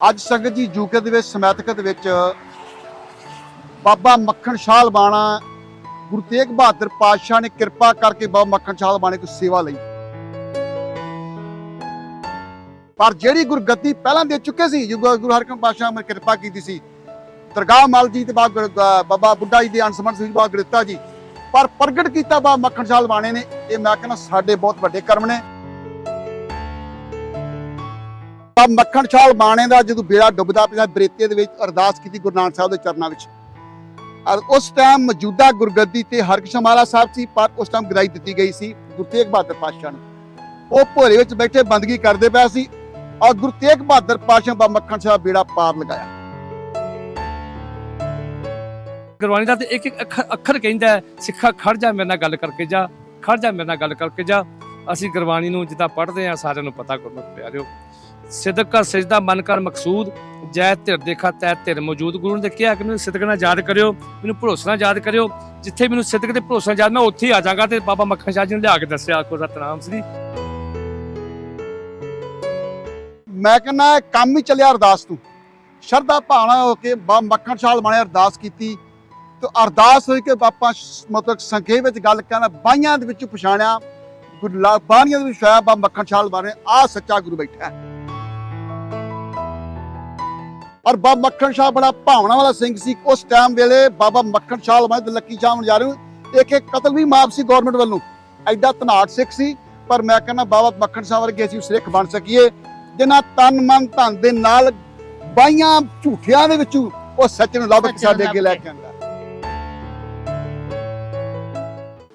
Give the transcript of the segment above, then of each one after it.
ਅੱਜ ਸੰਗਤ ਜੀ ਯੂਕੇ ਦੇ ਵਿੱਚ, ਸਮੈਤਕ ਦੇ ਵਿੱਚ ਬਾਬਾ ਮੱਖਣ ਸ਼ਾਹ ਲਬਾਣਾ ਗੁਰੂ ਤੇਗ ਬਹਾਦਰ ਪਾਤਸ਼ਾਹ ਨੇ ਕਿਰਪਾ ਕਰਕੇ ਬਾਬਾ ਮੱਖਣ ਸ਼ਾਹ ਲਬਾਣੇ ਕੋਲ ਸੇਵਾ ਲਈ। ਪਰ ਜਿਹੜੀ ਗੁਰਗੱਦੀ ਪਹਿਲਾਂ ਦੇ ਚੁੱਕੇ ਸੀ ਜੋ ਗੁਰੂ ਹਰਕ੍ਰਿਸ਼ਨ ਪਾਤਸ਼ਾਹ ਨੇ ਕਿਰਪਾ ਕੀਤੀ ਸੀ, ਦਰਗਾਹ ਮਲ ਜੀ ਤੇ ਬਾਬਾ ਬਾਬਾ ਬੁੱਢਾ ਜੀ ਦੇ ਅਨਸਮਨ ਸਿੰਘ ਬਾਬਾ ਗ੍ਰਿਤਾ ਜੀ, ਪਰ ਪ੍ਰਗਟ ਕੀਤਾ ਬਾਬਾ ਮੱਖਣ ਸ਼ਾਹ ਲਬਾਣੇ ਨੇ, ਇਹ ਮੈਂ ਕਹਿੰਦਾ ਸਾਡੇ ਬਹੁਤ ਵੱਡੇ ਕਰਮ ਨੇ। ਤਾਂ ਮੱਖਣ ਛਾਲ ਬਾਣੇ ਦਾ ਜਦੋਂ ਬੇੜਾ ਡੁੱਬਦਾ ਪਿਆ ਬਰੇਤੇ ਦੇ ਵਿੱਚ ਅਰਦਾਸ ਕੀਤੀ ਗੁਰੂ ਨਾਨਕ ਸਾਹਿਬ ਦੇ ਚਰਨਾਂ ਵਿੱਚ। ਔਰ ਉਸ ਟਾਈਮ ਮੌਜੂਦਾ ਗੁਰਗੱਦੀ ਤੇ ਹਰਕ੍ਰਿਸ਼ਨ ਮਹਾਰਾਜ ਸਾਹਿਬ ਸੀ ਪਰ ਉਸ ਟਾਈਮ ਗਦਾਈ ਦਿੱਤੀ ਗਈ ਸੀ ਗੁਰੂ ਤੇਗ ਬਹਾਦਰ ਪਾਤਸ਼ਾਹ ਨੂੰ। ਉਹ ਭੋਰੇ ਵਿੱਚ ਬੈਠੇ ਬੰਦਗੀ ਕਰਦੇ ਪਏ ਸੀ ਔਰ ਗੁਰੂ ਤੇਗ ਬਹਾਦਰ ਪਾਤਸ਼ਾਹ ਬਾ ਮੱਖਣ ਸਾਹਿਬ ਬੇੜਾ ਪਾਰ ਲਗਾਇਆ। ਗੁਰਬਾਣੀ ਦਾ ਤੇ ਇੱਕ ਇੱਕ ਅੱਖਰ ਕਹਿੰਦਾ ਹੈ, ਸਿੱਖਾ ਖੜ ਜਾ ਮੇਰੇ ਨਾਲ ਗੱਲ ਕਰਕੇ ਜਾ ਖੜ ਜਾ ਮੇਰੇ ਨਾਲ ਗੱਲ ਕਰਕੇ ਜਾ। ਅਸੀਂ ਗੁਰਬਾਣੀ ਨੂੰ ਜਿੱਦਾਂ ਪੜ੍ਹਦੇ ਆ ਸਾਰਿਆਂ ਨੂੰ ਪਤਾ ਗੁਰਮੁਖ ਪਿਆਰਿਓ। ਸਿਦਕ ਕਾ ਸਜਦਾ ਮਨ ਕਰ ਮਕਸੂਦ, ਜੈ ਧਿਰ ਦੇਖਾ ਤੈ ਧਿਰ ਮੌਜੂਦ। ਗੁਰੂ ਨੇ ਕਿਹਾ ਕਿ ਮੈਨੂੰ ਸਿਦਕ ਨਾਲ ਯਾਦ ਕਰਿਓ, ਮੈਨੂੰ ਭਰੋਸੇ ਨਾਲ ਯਾਦ ਕਰਿਓ। ਜਿੱਥੇ ਮੈਨੂੰ ਸਿਦਕ ਤੇ ਭਰੋਸਾ ਯਾਦ, ਮੈਂ ਉੱਥੇ ਹੀ ਆ ਜਾਵਾਂਗਾ ਤੇ ਬਾਬਾ ਮੱਖਣ ਸ਼ਾਹ ਜੀ ਨੇ ਲਿਆ ਕੇ ਦੱਸਿਆ, ਆਖੋ ਸਤਨਾਮ ਸ੍ਰੀ ਮੈਂ ਕਹਿੰਦਾ ਕੰਮ ਹੀ ਚੱਲਿਆ ਅਰਦਾਸ ਤੋਂ। ਸ਼ਰਧਾ ਭਾਵਨਾ ਹੋ ਕੇ ਬਾ ਮੱਖਣ ਸ਼ਾਹ ਬਾਣੇ ਅਰਦਾਸ ਕੀਤੀ। ਤੇ ਅਰਦਾਸ ਹੋਈ ਕਿ ਬਾਪਾ ਮਤਲਬ ਸੰਖੇਪ ਵਿੱਚ ਗੱਲ ਕਹਿੰਦਾ ਬਾਈਆਂ ਦੇ ਵਿੱਚ ਪਛਾਣਿਆ ਗੁਰੂ ਬਾਣੀਆਂ ਦੇ ਵਿੱਚ ਹੋਇਆ ਬਾ ਮੱਖਣ ਸ਼ਾਹ ਬਾਣੇ ਆ ਸੱਚਾ ਗੁਰੂ ਬੈਠਾ ਹੈ। ਔਰ ਬਾਬਾ ਮੱਖਣ ਸ਼ਾਹ ਬੜਾ ਭਾਵਨਾ ਵਾਲਾ ਸਿੰਘ ਸੀ। ਉਸ ਟਾਈਮ ਵੇਲੇ ਬਾਬਾ ਮੱਖਣ ਸ਼ਾਹ ਲਮਾਇ ਤੇ ਲੱਕੀ ਸ਼ਾਹ ਮਨਜਾਰੂ ਇੱਕ ਇੱਕ ਕਤਲ ਵੀ ਮਾਫ ਸੀ ਗਵਰਨਮੈਂਟ ਵੱਲੋਂ। ਐਡਾ ਧਨਾਟ ਸਿੱਖ ਸੀ ਪਰ ਮੈਂ ਕਹਿੰਦਾ ਬਾਬਾ ਮੱਖਣ ਸ਼ਾਹ ਵਰਗੇ ਅਸੀਂ ਸਿੱਖ ਬਣ ਸਕੀਏ। ਜਿਨ੍ਹਾਂ ਤਨ ਮਨ ਧਨ ਦੇ ਨਾਲ ਬਾਈਆਂ ਝੂਠਿਆਂ ਦੇ ਵਿੱਚੋਂ ਉਹ ਸੱਚ ਨੂੰ ਲੱਭ ਕੇ ਸਾਡੇ ਅੱਗੇ ਲੈ ਕੇ। ਆਂਦਾ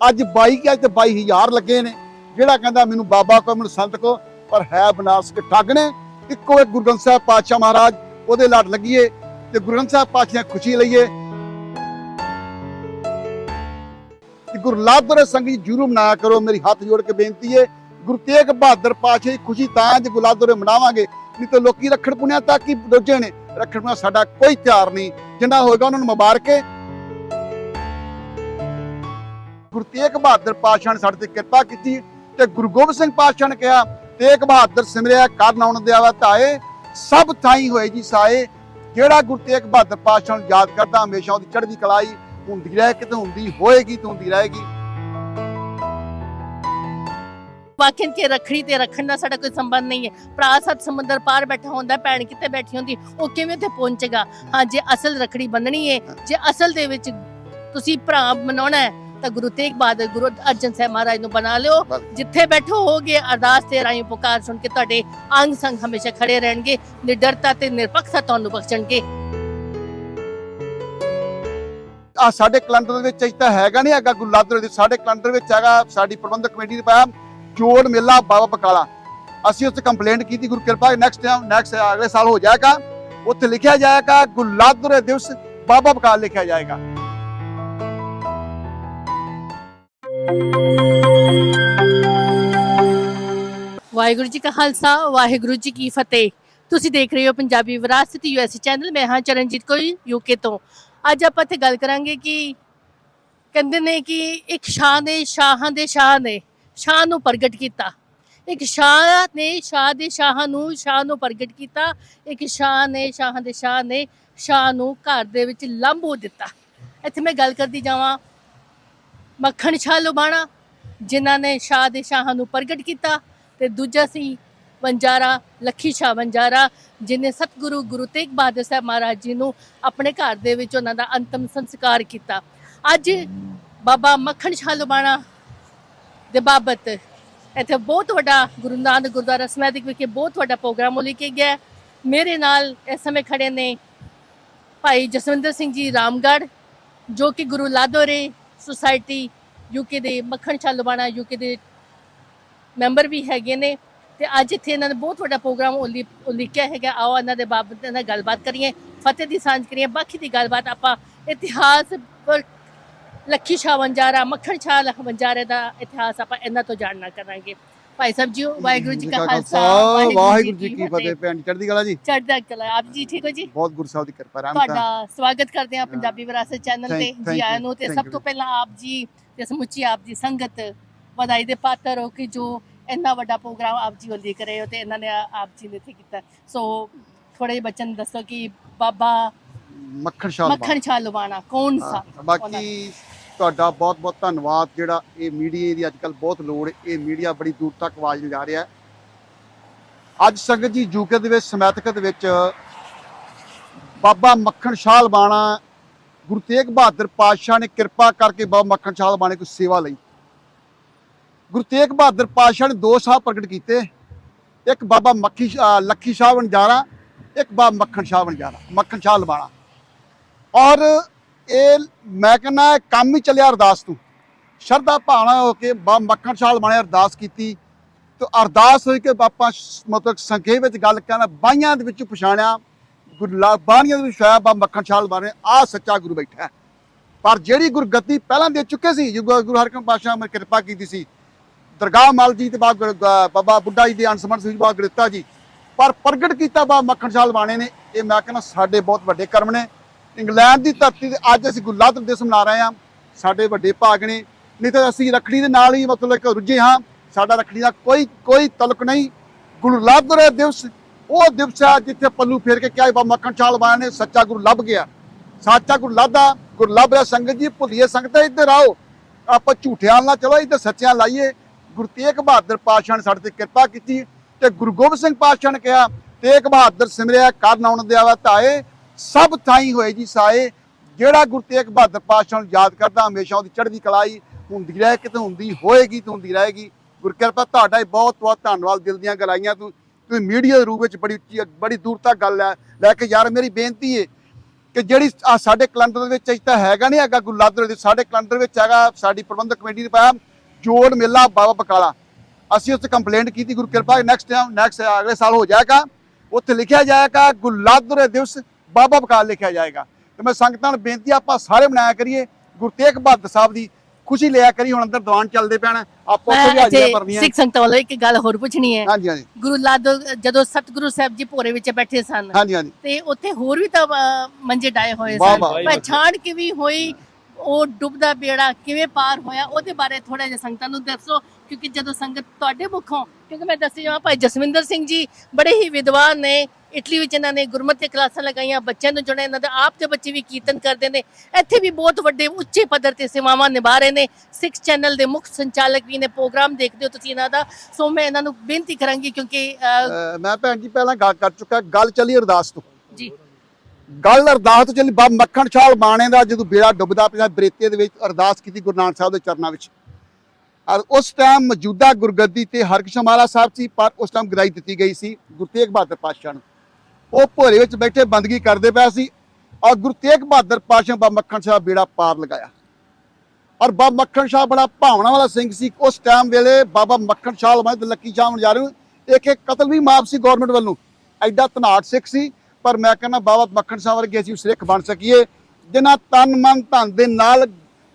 ਅੱਜ 22 ਕਿ ਅੱਜ ਤੇ 22000 ਲੱਗੇ ਨੇ। ਜਿਹੜਾ ਕਹਿੰਦਾ ਮੈਨੂੰ ਬਾਬਾ ਕੋ ਮੈਨੂੰ ਸੰਤ ਕੋ ਪਰ ਹੈ ਬਨਾਰਸ ਕੇ ਠੱਗ ਨੇ। ਇੱਕੋ ਇੱਕ ਗੁਰੂ ਗ੍ਰੰਥ ਸਾਹਿਬ ਪਾਤਸ਼ਾਹ ਮਹਾਰਾਜ ਉਹਦੇ ਲੜ ਲੱਗੀਏ ਤੇ ਗੁਰੂ ਗ੍ਰੰਥ ਸਾਹਿਬ ਪਾਤਸ਼ਾਹ ਖੁਸ਼ੀ ਲਈਏ। ਕਿ ਗੁਰੂ ਲਾਦਰ ਸੰਗਤ ਜੀ ਜਰੂਰ ਮਨਾਇਆ ਕਰੋ, ਮੇਰੀ ਹੱਥ ਜੋੜ ਕੇ ਬੇਨਤੀ ਹੈ, ਗੁਰੂ ਤੇਗ ਬਹਾਦਰ ਪਾਤਸ਼ਾਹ ਦੀ ਖੁਸ਼ੀ ਤਾਂ ਜੇ ਗੁਲਾਦਰ ਮਨਾਵਾਂਗੇ, ਨਹੀਂ ਤਾਂ ਲੋਕੀ ਰੱਖੜ ਪੁਣਿਆ ਤੱਕ ਹੀ ਰੁੱਝੇ ਨੇ, ਰੱਖੜ ਪੁਣਿਆ ਸਾਡਾ ਕੋਈ ਤਿਆਰ ਨਹੀਂ, ਜਿੰਨਾ ਹੋਏਗਾ ਉਹਨਾਂ ਨੂੰ ਮੁਬਾਰਕੇ। ਗੁਰੂ ਤੇਗ ਬਹਾਦਰ ਪਾਤਸ਼ਾਹ ਨੇ ਸਾਡੇ ਤੇ ਕਿਰਪਾ ਕੀਤੀ ਤੇ ਗੁਰੂ ਗੋਬਿੰਦ ਸਿੰਘ ਪਾਤਸ਼ਾਹ ਨੇ ਕਿਹਾ, ਤੇਗ ਬਹਾਦਰ ਸਿਮਰਿਆ, ਕਰਨ ਆਉਣ ਦਿਆਵਾ ਧਾਏ। ਸਭ ਥਾਈ ਹੋਏ ਜੀ ਸਾਏ, ਜਿਹੜਾ ਗੁਰੂ ਤੇਗ ਬਹਾਦਰ ਪਾਤਸ਼ਾਹ ਨੂੰ ਯਾਦ ਕਰਦਾ, ਹਮੇਸ਼ਾ ਉਹਦੀ ਚੜ੍ਹਦੀ ਕਲਾਈ ਹੁੰਦੀ ਰਹੇ, ਕਿਤੇ ਹੁੰਦੀ ਹੋਏਗੀ ਤੇ ਹੁੰਦੀ ਰਹੇਗੀ। ਵਾਕਿਆ ਕਿ ਰਖੜੀ ਤੇ ਰੱਖਣ ਦਾ ਸਾਡਾ ਕੋਈ ਸੰਬੰਧ ਨਹੀਂ ਹੈ। ਭਰਾ ਸੱਤ ਸਮੁੰਦਰ ਪਾਰ ਬੈਠਾ ਹੁੰਦਾ, ਭੈਣ ਕਿਤੇ ਬੈਠੀ ਹੁੰਦੀ, ਉਹ ਕਿਵੇਂ ਉੱਥੇ ਪਹੁੰਚੇਗਾ? ਹਾਂ, ਜੇ ਅਸਲ ਰਖੜੀ ਬੰਨਣੀ ਹੈ, ਜੇ ਅਸਲ ਦੇ ਵਿੱਚ ਤੁਸੀਂ ਭਰਾ ਮਨਾਉਣਾ ਹੈ ਤਾਂ ਗੁਰੂ ਤੇਗ ਬਹਾਦਰ ਗੁਰੂ ਅਰਜਨ ਸਾਹਿਬ ਮਹਾਰਾਜ ਨੂੰ ਬਣਾ ਲਿਓ। ਜਿੱਥੇ ਬੈਠੋ ਹੋਗੇ ਅਰਦਾਸ ਤੇ ਰਾਈ ਪੁਕਾਰ ਸੁਣ ਕੇ ਤੁਹਾਡੇ ਅੰਗ ਸੰਗ ਹਮੇਸ਼ਾ ਖੜੇ ਰਹਿਣਗੇ। ਨਿਡਰਤਾ ਤੇ ਨਿਰਪੱਖਤਾ ਤੁਹਾਨੂੰ ਬਖਸ਼ਣਗੇ। ਆ ਸਾਡੇ ਕੈਲੰਡਰ ਦੇ ਵਿੱਚ ਤਾਂ ਹੈਗਾ ਨਹੀਂ ਹੈਗਾ ਗੁਲਾਦਰ ਦੇ। ਸਾਡੇ ਕੈਲੰਡਰ ਵਿੱਚ ਹੈਗਾ ਸਾਡੀ ਪ੍ਰਬੰਧਕ ਕਮੇਟੀ ਨੇ ਪਾਇਆ ਜੋੜ ਮੇਲਾ ਬਾਬਾ ਬਕਾਲਾ। ਅਸੀਂ ਉੱਥੇ ਕੰਪਲੇਂਟ ਕੀਤੀ ਗੁਰੂ ਕਿਰਪਾ ਨੈਕਸਟ ਟਾਈਮ ਨੈਕਸਟ ਅਗਲੇ ਸਾਲ ਹੋ ਜਾਏਗਾ। ਉੱਥੇ ਲਿਖਿਆ ਜਾਏਗਾ ਗੁਲਾਦਰ ਦਿਵਸ ਬਾਬਾ ਬਕਾਲਾ ਲਿਖਿਆ ਜਾਏਗਾ। ਵਾਹਿਗੁਰੂ ਜੀ ਕਾ ਖਾਲਸਾ, ਵਾਹਿਗੁਰੂ ਜੀ ਕੀ ਫਤਿਹ। ਤੁਸੀਂ ਦੇਖ ਰਹੇ ਹੋ ਪੰਜਾਬੀ ਵਿਰਾਸਤ ਯੂਐਸਏ ਚੈਨਲ, ਮੈਂ ਹਾਂ ਚਰਨਜੀਤ ਕੋਈ ਯੂਕੇ ਤੋਂ। ਅੱਜ ਆਪਾਂ ਇੱਥੇ ਗੱਲ ਕਰਾਂਗੇ ਕਿ ਕਹਿੰਦੇ ਨੇ ਕਿ ਇੱਕ ਸ਼ਾਹ ਨੇ ਸ਼ਾਹਾਂ ਦੇ ਸ਼ਾਹ ਨੇ ਸ਼ਾਹ ਨੂੰ ਪ੍ਰਗਟ ਕੀਤਾ। ਇੱਕ ਸ਼ਾਹ ਨੇ ਸ਼ਾਹ ਦੇ ਸ਼ਾਹ ਨੂੰ ਸ਼ਾਹ ਨੂੰ ਪ੍ਰਗਟ ਕੀਤਾ। ਇੱਕ ਸ਼ਾਹ ਨੇ ਸ਼ਾਹਾਂ ਦੇ ਸ਼ਾਹ ਨੇ ਸ਼ਾਹ ਨੂੰ ਘਰ ਦੇ ਵਿੱਚ ਲੰਬੂ ਦਿੱਤਾ। ਇੱਥੇ ਮੈਂ ਗੱਲ ਕਰਦੀ ਜਾਵਾਂ ਮੱਖਣ ਸ਼ਾਹ ਲੁਬਾਣਾ ਜਿਨ੍ਹਾਂ ਨੇ ਸ਼ਾਹ ਦੇ ਸ਼ਾਹਾਂ ਨੂੰ ਪ੍ਰਗਟ ਕੀਤਾ। ਤੇ ਦੂਜਾ ਸੀ ਵੰਜਾਰਾ, ਲੱਖੀ ਸ਼ਾਹ ਵੰਜਾਰਾ, ਜਿਨੇ ਸਤਿਗੁਰੂ ਗੁਰੂ ਤੇਗ ਬਹਾਦਰ ਸਾਹਿਬ ਮਹਾਰਾਜ ਜੀ ਨੂੰ ਆਪਣੇ ਘਰ ਦੇ ਵਿੱਚ ਉਹਨਾਂ ਦਾ ਅੰਤਮ ਸੰਸਕਾਰ ਕੀਤਾ। ਅੱਜ ਬਾਬਾ ਮੱਖਣ ਸ਼ਾਹ ਲੁਬਾਣਾ ਦੇ ਬਾਬਤ ਇੱਥੇ ਬਹੁਤ ਵੱਡਾ ਗੁਰੂ ਨਾਨਕ ਗੁਰਦੁਆਰਾ ਸਮੈਦਿਕ ਵਿਖੇ ਬਹੁਤ ਵੱਡਾ ਪ੍ਰੋਗਰਾਮ ਉਲੀਕੇ ਗਿਆ ਮੇਰੇ ਨਾਲ ਇਸ ਸਮੇਂ ਖੜੇ ਨੇ ਭਾਈ ਜਸਵਿੰਦਰ ਸਿੰਘ ਜੀ ਰਾਮਗੜ੍ਹ, ਜੋ ਕਿ ਗੁਰੂ ਲਾਦੋਰੇ ਸੁਸਾਇਟੀ ਯੂਕੇ ਦੇ ਮੱਖਣ ਸ਼ਾਹ ਲੁਬਾਣਾ ਯੂਕੇ ਦੇ ਮੈਂਬਰ ਵੀ ਹੈਗੇ ਨੇ ਤੇ ਅੱਜ ਇੱਥੇ ਇਹਨਾਂ ਨੇ ਬਹੁਤ ਵੱਡਾ ਪ੍ਰੋਗਰਾਮ ਉਲੀ- ਉਲੀਕਿਆ ਹੈਗਾ। ਆਓ ਇਹਨਾਂ ਦੇ ਬਾਬਤ ਨਾਲ ਗੱਲਬਾਤ ਕਰੀਏ, ਫਤਿਹ ਦੀ ਸਾਂਝ ਕਰੀਏ ਬਾਕੀ ਦੀ ਗੱਲਬਾਤ ਆਪਾਂ ਇਤਿਹਾਸ ਪਰ ਲੱਖੀ ਸ਼ਾਹ ਵੰਜਾਰਾ ਮੱਖਣ ਸ਼ਾਹ ਲ- ਵੰਜਾਰੇ ਦਾ ਇਤਿਹਾਸ ਆਪਾਂ ਇਹਨਾਂ ਤੋਂ ਜਾਣਨਾ ਕਰਾਂਗੇ। ਭਾਈ ਸਾਹਿਬ ਜੀ ਵਾਹਿਗੁਰੂ ਜੀ ਕਾ ਖਾਲਸਾ ਵਾਹਿਗੁਰੂ ਜੀ ਕੀ ਫਤਿਹ। ਭੈਣ ਚੜ੍ਹਦੀ ਕਲਾ ਜੀ? ਚੜ੍ਹਦਾ ਕਲਾ ਆਪ ਜੀ ਠੀਕ ਹੋ ਜੀ? ਬਹੁਤ ਗੁਰੂ ਸਾਹਿਬ ਦੀ ਕਿਰਪਾ ਰਹਿਮਤ ਤੁਹਾਡਾ ਸਵਾਗਤ ਕਰਦੇ ਹਾਂ ਪੰਜਾਬੀ ਵਿਰਾਸਤ ਚੈਨਲ ਤੇ ਜੀ ਆਇਆਂ ਨੂੰ ਤੇ ਸਭ. ਤੋਂ ਪਹਿਲਾਂ ਆਪ ਜੀ ਤੇ ਸਮੁੱਚੀ ਆਪ ਦੀ ਸੰਗਤ ਵਧਾਈ ਦੇ ਪਾਤਰ ਹੋ ਕਿ ਜੋ ਇੰਨਾ ਵੱਡਾ ਪ੍ਰੋਗਰਾਮ ਆਪ ਜੀ ਲੈ ਰਹੇ ਹੋ ਤੇ ਇਹਨਾਂ ਨੇ ਆਪ ਜੀ ਨੇ ਇੱਥੇ ਕੀਤਾ। ਸੋ ਥੋੜੇ ਬੱਚਨ ਦੱਸੋ ਕਿ ਬਾਬਾ ਮੱਖਣ ਸ਼ਾਹ ਮੱਖਣ ਸ਼ਾਹ ਲਵਾਣਾ ਕੌਣ ਸਾ ਬਾਕੀ ਤੁਹਾਡਾ ਬਹੁਤ ਬਹੁਤ ਧੰਨਵਾਦ। ਜਿਹੜਾ ਇਹ ਮੀਡੀਆ ਦੀ ਅੱਜ ਕੱਲ ਬਹੁਤ ਲੋੜ ਇਹ ਮੀਡੀਆ ਬੜੀ ਦੂਰ ਤੱਕ ਆਵਾਜ਼ ਲਿਜਾ ਰਿਹਾ ਅੱਜ ਸੰਗਤ ਜੀ ਯੂਕੇ ਦੇ ਵਿੱਚ, ਸਮੈਤਕ ਦੇ ਵਿੱਚ ਬਾਬਾ ਮੱਖਣ ਸ਼ਾਹ ਲਵਾਣਾ, ਗੁਰੂ ਤੇਗ ਬਹਾਦਰ ਪਾਤਸ਼ਾਹ ਨੇ ਕਿਰਪਾ ਕਰਕੇ ਬਾਬਾ ਮੱਖਣ ਸ਼ਾਹ ਲਵਾਣੇ ਕੋਈ ਸੇਵਾ ਲਈ। ਗੁਰੂ ਤੇਗ ਬਹਾਦਰ ਪਾਤਸ਼ਾਹ ਨੇ ਦੋ ਸਾਹ ਪ੍ਰਗਟ ਕੀਤੇ। ਇੱਕ ਬਾਬਾ ਮੱਖੀ ਸ਼ਾਹ- ਲੱਖੀ ਸ਼ਾਹ ਵਣਜਾਰਾ, ਇੱਕ ਬਾਬਾ ਮੱਖਣ ਸ਼ਾਹ ਵਣਜਾਰਾ, ਮੱਖਣ ਸ਼ਾਹ ਲਵਾਣਾ। ਔਰ ਇਹ ਮੈਂ ਕਹਿੰਦਾ ਕੰਮ ਹੀ ਚੱਲਿਆ ਅਰਦਾਸ ਤੋਂ। ਸ਼ਰਧਾ ਭਾਵਨਾ ਹੋ ਕੇ ਬਾ ਮੱਖਣ ਸ਼ਾਲ ਬਣੇ ਅਰਦਾਸ ਕੀਤੀ। ਤੇ ਅਰਦਾਸ ਹੋਈ ਕਿ ਬਾਪਾ ਮਤਲਬ ਸੰਖੇਪ ਵਿੱਚ ਗੱਲ ਕਰਨਾ, ਬਾਈਆਂ ਦੇ ਵਿੱਚ ਪਛਾਣਿਆ। ਗੁਰਲਾ ਬਾਣੀਆਂ ਦੇ ਵਿੱਚ ਹੋਇਆ ਬਾ ਮੱਖਣ ਸ਼ਾਲ ਬਣੇ ਆ ਸੱਚਾ ਗੁਰੂ ਬੈਠਾ ਪਰ ਜਿਹੜੀ ਗੁਰਗੱਦੀ ਪਹਿਲਾਂ ਦੇ ਚੁੱਕੇ ਸੀ ਜੋ ਗੁਰੂ ਹਰਕ੍ਰਿਸ਼ਨ ਪਾਤਸ਼ਾਹ ਨੇ ਕਿਰਪਾ ਕੀਤੀ ਸੀ। ਦਰਗਾਹ ਮਲ ਜੀ ਤੇ ਬਾ ਬਾਬਾ ਬੁੱਢਾ ਜੀ ਦੇ ਅਨਸਮਰ ਸਿੰਘ ਬਾਬਾ ਗ੍ਰਿਤਾ ਜੀ। ਪਰ ਪ੍ਰਗਟ ਕੀਤਾ ਬਾ ਮੱਖਣ ਸ਼ਾਲ ਬਾਣੇ ਨੇ, ਇਹ ਮੈਂ ਕਹਿੰਦਾ ਸਾਡੇ ਬਹੁਤ ਵੱਡੇ ਕਰਮ ਨੇ। ਇੰਗਲੈਂਡ ਦੀ ਧਰਤੀ ਤੇ ਅੱਜ ਅਸੀਂ ਗੁਰਲਾਤ ਦਿਵਸ ਮਨਾ ਰਹੇ ਹਾਂ। ਸਾਡੇ ਵੱਡੇ ਭਾਗ ਨੇ, ਨਹੀਂ ਤਾਂ ਅਸੀਂ ਰੱਖੜੀ ਦੇ ਨਾਲ ਹੀ ਮਤਲਬ ਕਿ ਰੁੱਝੇ ਹਾਂ। ਸਾਡਾ ਰੱਖੜੀ ਦਾ ਕੋਈ ਕੋਈ ਤਲਕ ਨਹੀਂ। ਗੁਰਲਾਤ ਦੇ ਦਿਵਸ, ਉਹ ਦਿਵਸ ਆ ਜਿੱਥੇ ਪੱਲੂ ਫੇਰ ਕੇ ਕਿਹਾ ਬਾਬਾ ਮੱਖਣ ਸ਼ਾਲ ਬਾਣੇ ਨੇ ਸੱਚਾ ਗੁਰੂ ਲੱਭ ਗਿਆ। ਸੱਚਾ ਗੁਰੂ ਲੱਭਦਾ, ਗੁਰੂ ਲੱਭ ਰਿਹਾ ਸੰਗਤ ਜੀ, ਭੁੱਲੀਏ ਸੰਗਤ, ਇੱਧਰ ਆਓ। ਆਪਾਂ ਝੂਠਿਆਂ ਨਾਲ ਚਲੋ, ਇੱਧਰ ਸੱਚਿਆਂ ਲਾਈਏ। ਗੁਰੂ ਤੇਗ ਬਹਾਦਰ ਪਾਤਸ਼ਾਹ ਨੇ ਸਾਡੇ ਤੇ ਕਿਰਪਾ ਕੀਤੀ ਤੇ ਗੁਰੂ ਗੋਬਿੰਦ ਸਿੰਘ ਪਾਤਸ਼ਾਹ ਨੇ ਕਿਹਾ, ਤੇਗ ਬਹਾਦਰ ਸਿਮਰਿਆ ਕਰ ਨਾਉਣ ਦਿਆ ਵਾ ਧਾਏ। ਸਭ ਥਾਈ ਹੋਏ ਜੀ ਸਾਏ, ਜਿਹੜਾ ਗੁਰੂ ਤੇਗ ਬਹਾਦਰ ਪਾਤਸ਼ਾਹ ਨੂੰ ਯਾਦ ਕਰਦਾ, ਹਮੇਸ਼ਾ ਉਹਦੀ ਚੜ੍ਹਦੀ ਕਲਾਈ ਹੁੰਦੀ ਰਹੇ ਕਿਤੇ ਹੁੰਦੀ ਹੋਏਗੀ ਤੇ ਹੁੰਦੀ ਰਹੇਗੀ। ਗੁਰ ਕਿਰਪਾ ਤੁਹਾਡਾ ਹੀ ਬਹੁਤ ਬਹੁਤ ਧੰਨਵਾਦ, ਦਿਲ ਦੀਆਂ ਗਲਾਈਆਂ ਤੂੰ ਤੁਸੀਂ ਮੀਡੀਆ ਦੇ ਰੂਪ ਵਿੱਚ ਬੜੀ ਉੱਚੀ, ਬੜੀ ਦੂਰ ਤੱਕ ਗੱਲ ਹੈ। ਲੈ ਕੇ ਯਾਰ, ਮੇਰੀ ਬੇਨਤੀ ਹੈ ਕਿ ਜਿਹੜੀ ਆਹ ਸਾਡੇ ਕੈਲੰਡਰ ਦੇ ਵਿੱਚ ਅਜੇ ਤਾਂ ਹੈਗਾ ਨਹੀਂ ਹੈਗਾ ਗੁਰਲਾਦਰ ਦੇ, ਸਾਡੇ ਕੈਲੰਡਰ ਵਿੱਚ ਹੈਗਾ ਸਾਡੀ ਪ੍ਰਬੰਧਕ ਕਮੇਟੀ ਨੇ ਪਾਇਆ ਜੋੜ ਮੇਲਾ ਬਾਬਾ ਬਕਾਲਾ। ਅਸੀਂ ਉੱਥੇ ਕੰਪਲੇਂਟ ਕੀਤੀ, ਗੁਰੂ ਕਿਰਪਾ ਨੈਕਸਟ ਟਾਈਮ ਨੈਕਸਟ ਅਗਲੇ ਸਾਲ ਹੋ ਜਾਏਗਾ। ਉੱਥੇ ਲਿਖਿਆ ਜਾਏਗਾ ਗੁਰਲਾਦਰ ਦਿਵਸ ਬਾਬਾ ਬਕਾਲਾ ਲਿਖਿਆ ਜਾਏਗਾ। ਤੇ ਮੈਂ ਸੰਗਤਾਂ ਨੂੰ ਬੇਨਤੀ ਆਪਾਂ ਸਾਰੇ ਮਨਾਇਆ ਕਰੀਏ। ਗੁਰੂ ਤੇਗ ਬਹਾਦਰ ਸਾਹਿਬ ਦੀ ਖੁਸ਼ੀ ਲਿਆ ਕਰੀ ਹੁਣ ਅੰਦਰ ਦੀਵਾਨ ਚੱਲਦੇ ਪੈਣ ਆਪਾਂ ਉੱਥੇ ਵੀ ਹਾਜ਼ਰੀਆਂ ਭਰਨੀਆਂ। ਸਿੱਖ ਸੰਗਤਾਂ ਵੱਲੋਂ ਇੱਕ ਗੱਲ ਹੋਰ ਪੁੱਛਣੀ ਹੈ। ਹਾਂਜੀ ਹਾਂਜੀ। ਗੁਰੂ ਲਾਦੋ ਜਦੋਂ ਸਤਿਗੁਰੂ ਸਾਹਿਬ ਜੀ ਭੋਰੇ ਵਿੱਚ ਬੈਠੇ ਸਨ ਹਾਂਜੀ ਹਾਂਜੀ। ਤੇ ਉੱਥੇ ਹੋਰ ਵੀ ਤਾਂ ਮੰਜੇ ਡਾਏ ਹੋਏ ਸਨ। ਪਛਾਣ ਕਿਵੇਂ ਹੋਈ? ਉਹ ਡੁੱਬਦਾ ਬੇੜਾ ਕਿਵੇਂ ਪਾਰ ਹੋਇਆ? ਉਹਦੇ ਬਾਰੇ ਥੋੜਾ ਜਿਹਾ ਸੰਗਤਾਂ ਨੂੰ ਦੱਸੋ ਕਿਉਂਕਿ ਜਦੋਂ ਸੰਗਤ ਤੁਹਾਡੇ ਮੁਖੋਂ ਕਿਉਂਕਿ ਮੈਂ ਦੱਸੀ ਜਾਵਾਂ ਭਾਈ ਜਸਵਿੰਦਰ ਸਿੰਘ ਜੀ ਬੜੇ ਹੀ ਵਿਦਵਾਨ ਨੇ। ਇਟਲੀ ਵਿੱਚ ਇਹਨਾਂ ਨੇ ਗੁਰਮਤਿ ਦੀਆਂ ਕਲਾਸਾਂ ਲਗਾਈਆਂ ਬੱਚਿਆਂ ਨੂੰ ਜੁੜਿਆ ਇਹਨਾਂ ਦੇ ਆਪ ਦੇ ਬੱਚੇ ਵੀ ਕੀਰਤਨ ਕਰਦੇ ਨੇ। ਇੱਥੇ ਵੀ ਬਹੁਤ ਵੱਡੇ ਉੱਚੇ ਪੱਧਰ ਤੇ ਸੇਵਾਵਾਂ ਨਿਭਾ ਰਹੇ ਨੇ। ਸਿਕਸ ਚੈਨਲ ਦੇ ਮੁੱਖ ਸੰਚਾਲਕ ਵੀ ਨੇ ਪ੍ਰੋਗਰਾਮ ਦੇਖਦੇ ਹੋ ਤੁਸੀਂ ਇਹਨਾਂ ਦਾ। ਸੋ ਮੈਂ ਇਹਨਾਂ ਨੂੰ ਬੇਨਤੀ ਕਰਾਂਗੀ ਕਿਉਂਕਿ ਮੈਂ ਭੈਣ ਜੀ ਪਹਿਲਾਂ ਗੱਲ ਕਰ ਚੁੱਕਾ ਗੱਲ ਚੱਲੀ ਅਰਦਾਸ ਤੋਂ। ਜੀ। ਗੱਲ ਅਰਦਾਸ ਤੋਂ ਚੱਲੀ ਮੱਖਣ ਛਾਲ ਬਾਣੇ ਦਾ ਜਦੋਂ ਬੇੜਾ ਡੁੱਬਦਾ ਪਿਆ ਬਰੇਤੇ ਦੇ ਵਿੱਚ ਅਰਦਾਸ ਕੀਤੀ ਗੁਰੂ ਨਾਨਕ ਸਾਹਿਬ ਦੇ ਚਰਨਾਂ ਵਿੱਚ। ਔਰ ਉਸ ਟਾਈਮ ਮੌਜੂਦਾ ਗੁਰਗੱਦੀ ਤੇ ਹਰਕ੍ਰਿਸ਼ਨ ਮਹਾਰਾਜ ਸਾਹਿਬ ਸੀ ਪਰ ਉਸ ਟਾਈਮ ਗਦਾਈ ਦਿੱਤੀ ਗਈ ਸੀ ਗੁਰੂ ਤੇਗ ਬਹਾਦਰ ਪਾਤਸ਼ਾਹ ਨੂੰ। ਉਹ ਭੋਰੇ ਵਿੱਚ ਬੈਠੇ ਬੰਦਗੀ ਕਰਦੇ ਪਿਆ ਸੀ ਔਰ ਗੁਰੂ ਤੇਗ ਬਹਾਦਰ ਪਾਤਸ਼ਾਹ ਬਾਬਾ ਮੱਖਣ ਸਾਹਿਬ ਬੇੜਾ ਪਾਰ ਲਗਾਇਆ। ਔਰ ਬਾਬਾ ਮੱਖਣ ਸ਼ਾਹ ਬੜਾ ਭਾਵਨਾ ਵਾਲਾ ਸਿੰਘ ਸੀ। ਉਸ ਟਾਈਮ ਵੇਲੇ ਬਾਬਾ ਮੱਖਣ ਸ਼ਾਹ ਲਮਾਇ ਤੇ ਲੱਕੀ ਸ਼ਾਹ ਮਨਜਾਰੂ ਇੱਕ ਇੱਕ ਕਤਲ ਵੀ ਮਾਫ ਸੀ ਗਵਰਨਮੈਂਟ ਵੱਲੋਂ। ਐਡਾ ਧਨਾਟ ਸਿੱਖ ਸੀ ਪਰ ਮੈਂ ਕਹਿੰਦਾ ਬਾਬਾ ਮੱਖਣ ਸ਼ਾਹ ਵਰਗੇ ਅਸੀਂ ਸਿੱਖ ਬਣ ਸਕੀਏ ਜਿਨ੍ਹਾਂ ਤਨ ਮਨ ਧਨ ਦੇ ਨਾਲ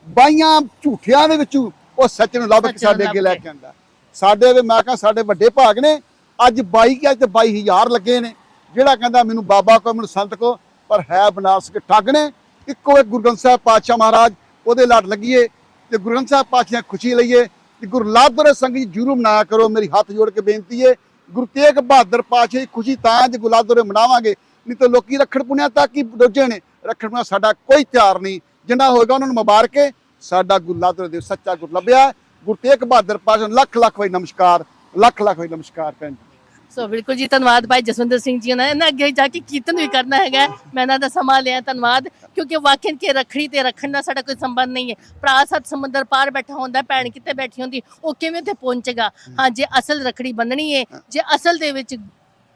ਬਾਈਆਂ ਝੂਠਿਆਂ ਦੇ ਵਿੱਚੋਂ ਉਹ ਸੱਚ ਨੂੰ ਲੱਭ ਕੇ ਸਾਡੇ ਅੱਗੇ ਲੈ ਕੇ। ਆਂਦਾ ਸਾਡੇ ਵੀ ਮੈਂ ਕਹਿੰਦਾ ਸਾਡੇ ਵੱਡੇ ਭਾਗ ਨੇ ਅੱਜ 22 ਕਿ ਅੱਜ ਤੇ 22000 ਲੱਗੇ ਨੇ। ਜਿਹੜਾ ਕਹਿੰਦਾ ਮੈਨੂੰ ਬਾਬਾ ਕੋ, ਮੈਨੂੰ ਸੰਤ ਕੋ, ਪਰ ਹੈ ਬਨਾਰਸ ਕੇ ਠੱਗ ਨੇ। ਇੱਕੋ ਇੱਕ ਗੁਰੂ ਗ੍ਰੰਥ ਸਾਹਿਬ ਪਾਤਸ਼ਾਹ ਮਹਾਰਾਜ, ਉਹਦੇ ਲੜ ਲੱਗੀਏ। ਤੇ ਗੁਰੂ ਗ੍ਰੰਥ ਸਾਹਿਬ ਪਾਤਸ਼ਾਹ ਖੁਸ਼ੀ ਲਈਏ ਤੇ ਗੁਰੂ ਲਾਦਰ ਸੰਗ ਜੀ ਜਰੂਰ ਮਨਾਇਆ ਕਰੋ, ਮੇਰੀ ਹੱਥ ਜੋੜ ਕੇ ਬੇਨਤੀ ਹੈ ਗੁਰੂ ਤੇਗ ਬਹਾਦਰ ਪਾਤਸ਼ਾਹ ਦੀ ਖੁਸ਼ੀ ਤਾਂ ਅੱਜ ਗੁਲਾਦਰੇ ਮਨਾਵਾਂਗੇ, ਨਹੀਂ ਤਾਂ ਲੋਕੀ ਰੱਖੜ ਪੁਣਿਆ ਤੱਕ ਹੀ ਰੁੱਝੇ ਨੇ। ਰੱਖੜ ਪੁਣਿਆ ਸਾਡਾ ਕੋਈ ਤਿਆਰ ਨਹੀਂ। ਜਿੰਨਾ ਹੋਏਗਾ ਉਹਨਾਂ ਨੂੰ ਮੁਬਾਰਕ। ਹੈ ਸਾਡਾ ਗੁਲਾਦਰ ਦੇ ਸੱਚਾ ਗੁਰ ਲੱਭਿਆ। ਗੁਰੂ ਤੇਗ ਬਹਾਦਰ ਪਾਤਸ਼ਾਹ ਨੂੰ ਲੱਖ ਲੱਖ ਵਾਰੀ ਨਮਸਕਾਰ ਲੱਖ ਲੱਖ ਵਾਰੀ ਨਮਸਕਾਰ ਭੈਣ ਸੋ ਬਿਲਕੁਲ ਜੀ ਧੰਨਵਾਦ ਭਾਈ ਜਸਵਿੰਦਰ ਸਿੰਘ ਜੀ ਨੇ ਇਹਨਾਂ ਅੱਗੇ ਜਾ ਕੇ ਕੀਰਤਨ ਵੀ ਕਰਨਾ ਹੈਗਾ। ਮੈਂ ਇਹਨਾਂ ਦਾ ਸਮਾਂ ਲਿਆ ਧੰਨਵਾਦ। ਕਿਉਂਕਿ ਵਾਕਿਆ ਕਿ ਰੱਖੜੀ ਤੇ ਰੱਖਣ ਦਾ ਸਾਡਾ ਕੋਈ ਸੰਬੰਧ ਨਹੀਂ ਹੈ। ਭਰਾ ਸੱਤ ਸਮੁੰਦਰ ਪਾਰ ਬੈਠਾ ਹੁੰਦਾ ਭੈਣ ਕਿਤੇ ਬੈਠੀ ਹੁੰਦੀ ਉਹ ਕਿਵੇਂ ਤੇ ਪਹੁੰਚੇਗਾ? ਹਾਂ ਜੇ ਅਸਲ ਰੱਖੜੀ ਬੰਨਣੀ ਹੈ ਜੇ ਅਸਲ ਦੇ ਵਿੱਚ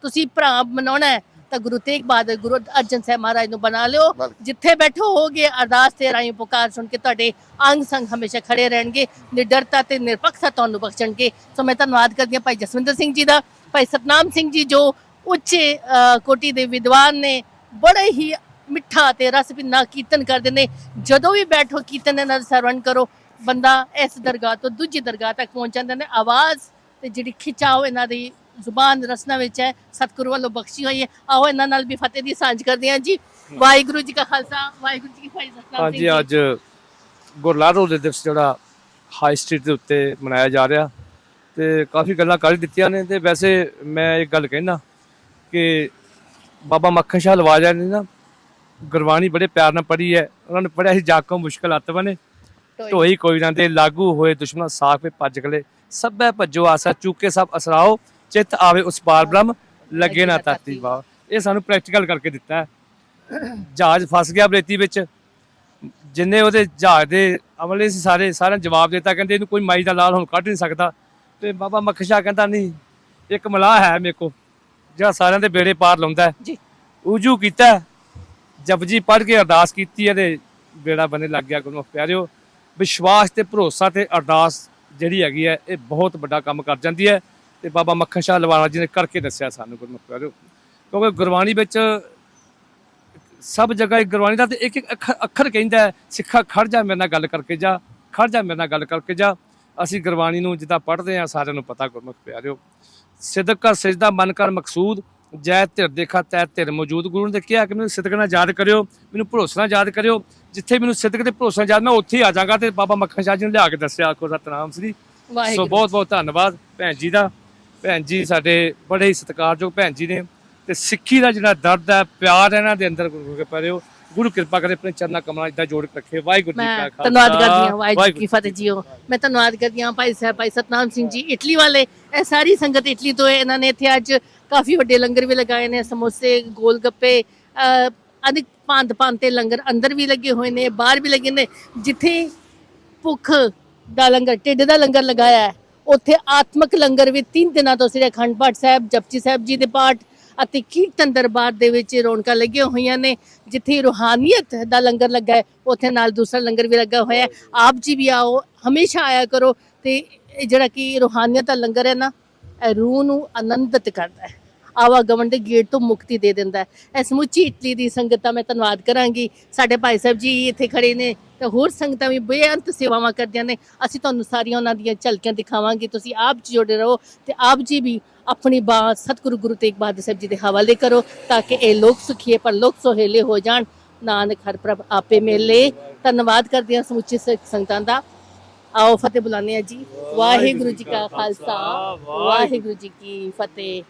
ਤੁਸੀਂ ਭਰਾ ਮਨਾਉਣਾ ਹੈ ਤਾਂ ਗੁਰੂ ਤੇਗ ਬਹਾਦਰ ਗੁਰੂ ਅਰਜਨ ਸਾਹਿਬ ਮਹਾਰਾਜ ਨੂੰ ਬਣਾ ਲਿਓ। ਜਿੱਥੇ ਬੈਠੋ ਹੋਗੇ ਅਰਦਾਸ ਤੇ ਰਾਈ ਪੁਕਾਰ ਸੁਣ ਕੇ ਤੁਹਾਡੇ ਅੰਗ ਸੰਗ ਹਮੇਸ਼ਾ ਖੜੇ ਰਹਿਣਗੇ। ਨਿਡਰਤਾ ਤੇ ਨਿਰਪੱਖਤਾ ਤੁਹਾਨੂੰ ਬਖਸ਼ਣਗੇ। ਸੋ ਮੈਂ ਧੰਨਵਾਦ ਕਰਦੀ ਹਾਂ ਭਾਈ ਜਸਵਿੰਦਰ ਸਿੰਘ ਜੀ ਦਾ। ਭਾਈ ਸਤਨਾਮ ਸਿੰਘ ਜੀ ਜੋ ਉੱਚੇ ਕੋਟੀ ਦੇ ਵਿਦਵਾਨ ਨੇ ਬੜੇ ਹੀ ਮਿੱਠਾ ਤੇ ਰਸ ਭਿੰਨਾ ਕੀਰਤਨ ਕਰਦੇ ਨੇ। ਜਦੋਂ ਵੀ ਬੈਠੋ ਕੀਰਤਨ ਦਾ ਸਰਵਣ ਕਰੋ ਬੰਦਾ ਇਸ ਦਰਗਾਹ ਤੋਂ ਦੂਜੀ ਦਰਗਾਹ ਤੱਕ ਪਹੁੰਚ ਜਾਂਦਾ ਨੇ। ਆਵਾਜ਼ ਤੇ ਜਿਹੜੀ ਖਿਚਾਓ ਇਹਨਾਂ ਦੀ ਜ਼ੁਬਾਨ ਰਸਨਾ ਵਿੱਚ ਹੈ ਸਤਿਗੁਰੂ ਵੱਲੋਂ ਬਖਸ਼ੀ ਹੋਈ ਹੈ। ਆਓ ਇਹਨਾਂ ਨਾਲ ਵੀ ਫਤਿਹ ਦੀ ਸਾਂਝ ਕਰਦੇ ਹਾਂ ਜੀ। ਵਾਹਿਗੁਰੂ ਜੀ ਕਾ ਖਾਲਸਾ ਵਾਹਿਗੁਰੂ ਜੀ ਕੀ ਫਤਿਹ ਹਾਂਜੀ ਜੀ। ਅੱਜ ਗੁਰਲਾਰੋ ਦੇ ਦਿਵਸ ਜਿਹੜਾ ਹਾਈ ਸਟਰੀਟ ਦੇ ਉੱਤੇ ਮਨਾਇਆ ਜਾ ਰਿਹਾ। ਤੇ ਕਾਫੀ ਗੱਲਾਂ ਕਰ ਦਿੱਤੀਆਂ ਨੇ ਤੇ ਵੈਸੇ ਮੈਂ ਇੱਕ ਗੱਲ ਕਹਿਣਾ ਕਿ ਬਾਬਾ ਮੱਖਣ ਸ਼ਾਹ ਲਵਾਜਾ ਨੇ ਨਾ ਗੁਰਬਾਣੀ ਬੜੇ ਪਿਆਰ ਨਾਲ ਪੜ੍ਹੀ ਹੈ ਉਹਨਾਂ ਨੇ ਪੜ੍ਹਿਆ ਸੀ ਜਾਕੋ ਮੁਸ਼ਕਲ ਅਤਵਨੇ ਢੋਈ ਕੋਈ ਨਾ ਦੇ ਲਾਗੂ ਹੋਏ ਦੁਸ਼ਮਣ ਸਾਖ ਵੇ ਭੱਜ ਗਲੇ ਸਭੈ ਭੱਜੋ ਆਸਾ ਚੂਕੇ ਸਭ ਅਸਰਾਓ ਚਿੱਤ ਆਵੇ ਉਸ ਪਾਰ ਬ੍ਰਹਮ ਲੱਗੇ ਨਾ ਤਾਤੀ ਵਾ ਇਹ ਸਾਨੂੰ ਪ੍ਰੈਕਟੀਕਲ ਕਰਕੇ ਦਿੱਤਾ ਹੈ। ਜਹਾਜ਼ ਫਸ ਗਿਆ ਬਰੇਤੀ ਵਿੱਚ ਜਿੰਨੇ ਉਹਦੇ ਜਹਾਜ਼ ਦੇ ਅਮਲੇ ਸੀ ਸਾਰੇ ਸਾਰਿਆਂ ਜਵਾਬ ਦਿੱਤਾ ਕਹਿੰਦੇ ਇਹਨੂੰ ਕੋਈ ਮਾਈ ਦਾ ਲਾਲ ਹੁਣ ਕੱਢ ਨਹੀਂ ਸਕਦਾ। ਤੇ ਬਾਬਾ ਮੱਖਸ਼ਾ ਕਹਿੰਦਾ ਨਹੀਂ ਇੱਕ ਮਲਾਹ ਹੈ ਮੇਰੇ ਕੋ ਜਿਹੜਾ ਸਾਰਿਆਂ ਦੇ ਬੇੜੇ ਪਾਰ ਲਾਉਂਦਾ ਹੈ। ਜੀ। ਉਜੂ ਕੀਤਾ ਜਪਜੀ ਪੜ੍ਹ ਕੇ ਅਰਦਾਸ ਕੀਤੀ ਇਹਦੇ ਬੇੜਾ ਬਣੇ ਲੱਗ ਗਿਆ ਗੁਰੂ ਪਿਆਰਿਓ। ਵਿਸ਼ਵਾਸ ਤੇ ਭਰੋਸਾ ਤੇ ਅਰਦਾਸ ਜਿਹੜੀ ਹੈਗੀ ਹੈ ਇਹ ਬਹੁਤ ਵੱਡਾ ਕੰਮ ਕਰ ਜਾਂਦੀ ਹੈ ਤੇ ਬਾਬਾ ਮੱਖਣ ਸ਼ਾਹ ਲਵਾਣਾ ਜੀ ਨੇ ਕਰਕੇ ਦੱਸਿਆ ਸਾਨੂੰ ਗੁਰੂ ਪਿਆਰਿਓ। ਕਿਉਂਕਿ ਗੁਰਬਾਣੀ ਵਿੱਚ ਸਭ ਜਗ੍ਹਾ ਇੱਕ ਗੁਰਬਾਣੀ ਦਾ ਤੇ ਇੱਕ ਇੱਕ ਅੱਖਰ ਕਹਿੰਦਾ ਹੈ, ਸਿੱਖਾ ਖੜ ਜਾ ਮੇਰੇ ਨਾਲ ਗੱਲ ਕਰਕੇ ਜਾ ਖੜ ਜਾ ਮੇਰੇ ਨਾਲ ਗੱਲ ਕਰਕੇ ਜਾ। ਅਸੀਂ ਗੁਰਬਾਣੀ ਨੂੰ ਜਿੱਦਾਂ ਪੜ੍ਹਦੇ ਆ ਸਾਰਿਆਂ ਨੂੰ ਪਤਾ ਗੁਰਮੁਖ ਪਿਆਰਿਓ। ਸਿਦਕ ਕਰ ਸਜਦਾ ਮਨ ਕਰ ਮਕਸੂਦ ਜੈ ਧਿਰ ਦੇਖਾ ਤੈ ਧਿਰ ਮੌਜੂਦ। ਗੁਰੂ ਨੇ ਕਿਹਾ ਕਿ ਮੈਨੂੰ ਸਿਦਕ ਨਾਲ ਯਾਦ ਕਰਿਓ ਮੈਨੂੰ ਭਰੋਸਾ ਨਾਲ ਯਾਦ ਕਰਿਓ। ਜਿੱਥੇ ਮੈਨੂੰ ਸਿਦਕ ਤੇ ਭਰੋਸਾ ਨਾਲ ਯਾਦ ਮੈਂ ਉੱਥੇ ਆ ਜਾਵਾਂਗਾ ਤੇ ਬਾਬਾ ਮੱਖਣ ਸ਼ਾਹ ਜੀ ਨੇ ਲਿਆ ਕੇ ਦੱਸਿਆ। ਆਖੋ ਸਤਨਾਮ ਸ੍ਰੀ। ਸੋ ਬਹੁਤ ਬਹੁਤ ਧੰਨਵਾਦ ਭੈਣ ਜੀ ਦਾ। ਭੈਣ ਜੀ ਸਾਡੇ ਬੜੇ ਹੀ ਸਤਿਕਾਰਯੋਗ ਭੈਣ ਜੀ ਨੇ। ਤੇ ਸਿੱਖੀ ਦਾ ਜਿਹੜਾ ਦਰਦ ਹੈ ਪਿਆਰ ਹੈ ਇਹਨਾਂ ਦੇ ਅੰਦਰ ਗੁਰੂ ਕੇ ਪਰਿਓ। ਗੁਰੂ ਕਿਰਪਾ ਕਰੇ ਆਪਣੇ ਚਰਨਾਂ ਕਮਲਾਂ ਇਦਾਂ ਜੋੜ ਕੇ ਰੱਖੇ। ਵਾਹਿਗੁਰੂ ਜੀ ਮੈਂ ਕਾ ਖਾਲਸਾ। ਧੰਨਵਾਦ ਕਰਦੀ ਹਾਂ ਵਾਹਿਗੁਰੂ ਕੀ ਫਤਿਹ ਜੀਓ। ਮੈਂ ਧੰਨਵਾਦ ਕਰਦੀ ਹਾਂ ਭਾਈ ਸਾਹਿਬ ਭਾਈ ਸਤਨਾਮ ਸਿੰਘ ਜੀ ਇਟਲੀ ਵਾਲੇ। ਇਹ ਸਾਰੀ ਸੰਗਤ ਇਟਲੀ ਤੋਂ ਹੈ। ਇਹਨਾਂ ਨੇ ਇੱਥੇ ਅੱਜ ਕਾਫੀ ਵੱਡੇ ਲੰਗਰ ਵੀ ਲਗਾਏ ਨੇ ਸਮੋਸੇ ਗੋਲ ਗੱਪੇ ਅਨੇਕ ਭਾਂਤ ਭਾਂਤ ਲੰਗਰ ਅੰਦਰ ਵੀ ਲੱਗੇ ਹੋਏ ਨੇ ਬਾਹਰ ਵੀ ਲੱਗੇ ਨੇ। ਜਿੱਥੇ ਭੁੱਖ ਦਾ ਲੰਗਰ ਢਿੱਡ ਦਾ ਲੰਗਰ ਲਗਾਇਆ ਹੈ ਉੱਥੇ ਆਤਮਿਕ ਲੰਗਰ ਵੀ ਤਿੰਨ ਦਿਨਾਂ ਤੋਂ ਸਿਰੇ ਅਖੰਡ ਪਾਠ ਸਾਹਿਬ ਜਪਜੀ ਸਾਹਿਬ ਜੀ ਦੇ ਪਾਠ ਅਤੇ ਕੀਰਤਨ ਦਰਬਾਰ ਦੇ ਵਿੱਚ ਰੌਣਕਾਂ ਲੱਗੀਆਂ ਹੋਈਆਂ ਨੇ, ਜਿੱਥੇ ਰੂਹਾਨੀਅਤ ਦਾ ਲੰਗਰ ਲੱਗਾ ਹੈ, ਉੱਥੇ ਨਾਲ ਦੂਸਰਾ ਲੰਗਰ ਵੀ ਲੱਗਾ ਹੋਇਆ ਹੈ। ਆਪ ਜੀ ਵੀ ਆਓ, ਹਮੇਸ਼ਾ ਆਇਆ ਕਰੋ ਤੇ ਇਹ ਜਿਹੜਾ ਕਿ ਰੂਹਾਨੀਅਤ ਦਾ ਲੰਗਰ ਹੈ ਨਾ, ਇਹ ਰੂਹ ਨੂੰ ਆਨੰਦਿਤ ਕਰਦਾ ਹੈ। ਆਵਾਗਮਨ ਦੇ ਗੇਟ ਤੋਂ ਮੁਕਤੀ ਦੇ ਦਿੰਦਾ ਹੈ। ਇਹ ਸਮੁੱਚੀ ਇਟਲੀ ਦੀ ਸੰਗਤ ਦਾ ਮੈਂ ਧੰਨਵਾਦ ਕਰਾਂਗੀ। ਸਾਡੇ ਭਾਈ ਸਾਹਿਬ ਜੀ ਇੱਥੇ ਖੜੇ ਨੇ ਤੇ ਹੋਰ ਸੰਗਤਾਂ ਵੀ ਬੇਅੰਤ ਸੇਵਾਵਾਂ ਕਰਦੀਆਂ ਨੇ। ਅਸੀਂ ਤੁਹਾਨੂੰ ਸਾਰੀਆਂ ਉਹਨਾਂ ਦੀਆਂ ਝਲਕੀਆਂ ਦਿਖਾਵਾਂਗੇ। ਤੁਸੀਂ ਆਪ ਜੀ ਜੁੜੇ ਰਹੋ ਤੇ ਆਪ ਜੀ ਵੀ ਆਪਣੀ ਬਾਤ ਸਤਿਗੁਰੂ ਗੁਰੂ ਤੇਗ ਬਹਾਦਰ ਸਾਹਿਬ ਜੀ ਦੇ ਹਵਾਲੇ ਕਰੋ ਤਾਂ ਕਿ ਇਹ ਲੋਕ ਸੁਖੀਏ ਪਰ ਲੋਕ ਸੋਹੇਲੇ ਹੋ ਜਾਣ। ਨਾਨਕ ਹਰ ਪ੍ਰਭ ਆਪੇ ਮੇਲੇ। ਧੰਨਵਾਦ ਕਰਦੇ ਹਾਂ ਸਮੁੱਚੀ ਸਿੱਖ ਸੰਗਤਾਂ ਦਾ। ਆਓ ਫਤਿਹ ਬੁਲਾਉਂਦੇ ਹਾਂ ਜੀ। ਵਾਹਿਗੁਰੂ ਜੀ ਕਾ ਖਾਲਸਾ। ਵਾਹਿਗੁਰੂ ਜੀ ਕੀ ਫਤਿਹ।